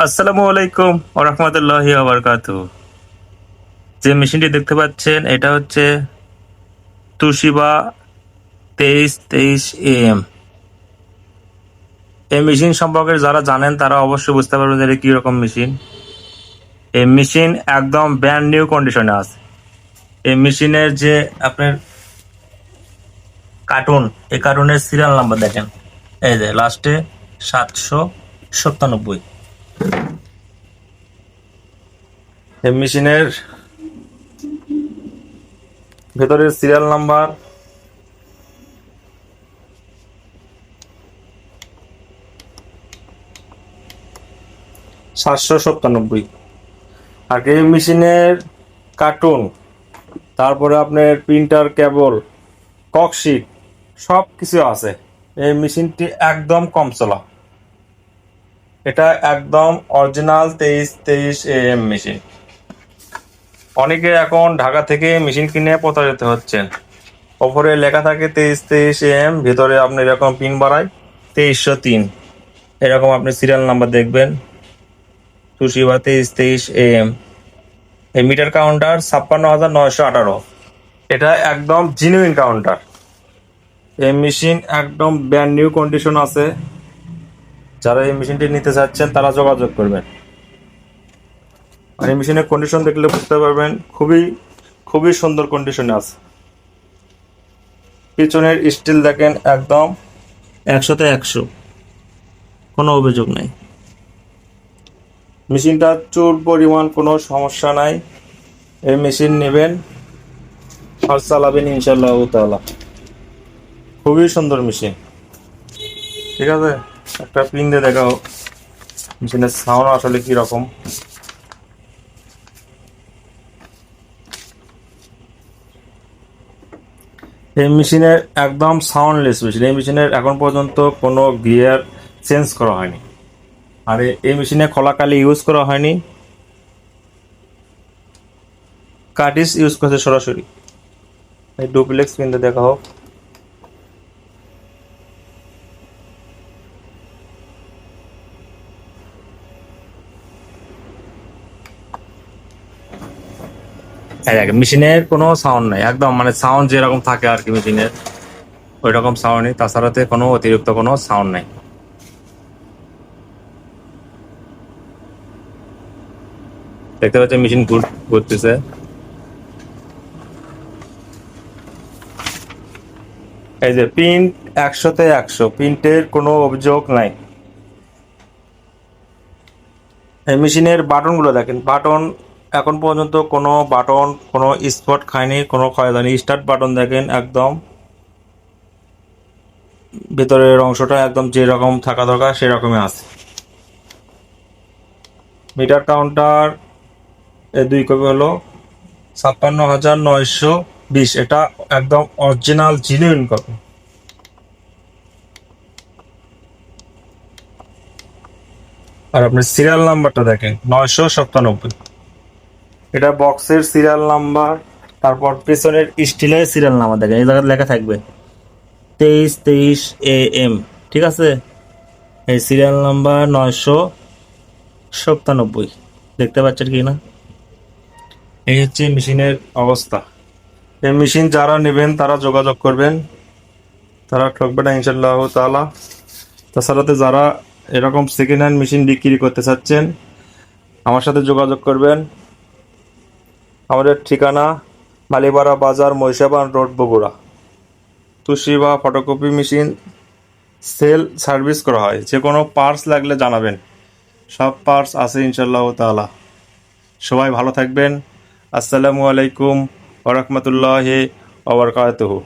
আসসালামু আলাইকুম ওরহমতুল্লাহি আবরকাত যে মেশিনটি দেখতে পাচ্ছেন, এটা হচ্ছে তুশিবা তেইশ তেইশ এম এই মেশিন সম্পর্কে যারা জানেন, তারা অবশ্যই বুঝতে পারবেন যে এটা কীরকম মেশিন। এই মেশিন একদম ব্র্যান্ড নিউ কন্ডিশনে আছে। এই মেশিনের যে আপনার কার্টুন এই কার্টুনের সিরিয়াল নাম্বার দেখেন। এই যে লাস্টে সাতশো সত্তানব্বই। এই মেশিনের ভেতরের সিরিয়াল নাম্বার সাতশো সত্তানব্বই আর এই মেশিনের কার্টুন তারপরে আপনার প্রিন্টার কেবল ককশিট সব কিছু আছে। এই মেশিনটি একদম কম চলা। এটা একদম অরিজিনাল তেইশ তেইশ এ এম মেশিন অনেকে এখন ঢাকা থেকে মেশিন কিনে প্রতারিত হচ্ছেন। ওপরে লেখা থাকে তেইশ তেইশ এম ভিতরে আপনি এরকম পিন বাড়ায় তেইশশো তিন। এরকম আপনি সিরিয়াল নাম্বার দেখবেন। তুষিবা তেইশ তেইশ এ এম এই মিটার কাউন্টার ছাপ্পান্ন হাজার নয়শো আঠারো। এটা একদম জিনুইন কাউন্টার এই মেশিন একদম ব্র্যান্ড নিউ কন্ডিশন আছে। যারা এই মেশিনটি নিতে চাচ্ছেন, তারা যোগাযোগ করবেন। আর এই মেশিনের কন্ডিশন দেখলে বুঝতে পারবেন খুবই খুবই সুন্দর কন্ডিশনে আছে। পিছনের স্টিল দেখেন একদম। একশোতে একশো। কোনো অভিযোগ নেই। মেশিনটা চুর পরিমাণ কোনো সমস্যা নাই। এই মেশিন নেবেন আর চালাবেন ইনশাল্লাহ তাআলা খুবই সুন্দর মেশিন ঠিক আছে? একটা পিন দিয়ে দেখাও। মেশিনের সাউন্ড আসলে কি এই মেশিনের একদম সাউন্ডলেস মেশিন এই মেশিনের এখন পর্যন্ত কোনো গিয়ার চেঞ্জ করা হয়নি। আর এই মেশিনে খোলাকালি ইউজ করা হয়নি। কাটিস ইউজ করছে সরাসরি। এই ডুপ্লেক্স কিন্তু দেখা হোক। দেখ, মেশিনের কোনো সাউন্ড নাই। একদম মানে সাউন্ড যেরকম থাকে আর কি মেশিনের ওই রকম সাউন্ড নেই তাছাড়াতে কোনো অতিরিক্ত কোনো সাউন্ড নাই। দেখতে পাচ্ছেন মেশিন ঘুর, ঘুরতেছে। এই যে প্রিন্ট একশোতে একশো প্রিন্টের কোনো অভিযোগ নাই। এই মেশিনের বাটনগুলো দেখেন বাটন এখন পর্যন্ত কোনো বাটন, কোনো স্পট খায়নি, কোনো ক্ষয় হয়নি স্টার্ট বাটন দেখেন, একদম ভেতরের অংশটা একদম যেরকম থাকা দরকার, সেরকমই আছে। মিটার কাউন্টার দুই কপি হলো ছাপ্পান্ন হাজার নয়শো বিশ। এটা একদম অরিজিনাল জিনুইন কপি আর আপনি সিরিয়াল নাম্বারটা দেখেন, নয়শো সপ্তানব্বই এটা বক্সের সিরিয়াল নাম্বার তারপর পেছনের স্টিলের সিরিয়াল নাম্বার দেখেন, এই জায়গায় লেখা থাকবে। তেইশ তেইশ এ এম ঠিক আছে? এই সিরিয়াল নাম্বার নয়শো সপ্তানব্বই, দেখতে পাচ্ছেন কি না? এই হচ্ছে মেশিনের অবস্থা। এই মেশিন যারা নেবেন, তারা যোগাযোগ করবেন। তারা ঠকবে না ইনশাল্লাহ তালা তাছাড়াতে যারা এরকম সেকেন্ড হ্যান্ড মেশিন বিক্রি করতে চাচ্ছেন, আমার সাথে যোগাযোগ করবেন। আমাদের ঠিকানা মালিপাড়া বাজার মহিষাবান রোড বগুড়া। তুষি বা ফটোকপি মেশিন সেল সার্ভিস করা হয়। যে কোনো পার্টস লাগলে জানাবেন। সব পার্টস আছে ইনশাল্লাহ তালা সবাই ভালো থাকবেন। আসসালামু আলাইকুম ওরহমতুল্লাহ ওবরকাতহু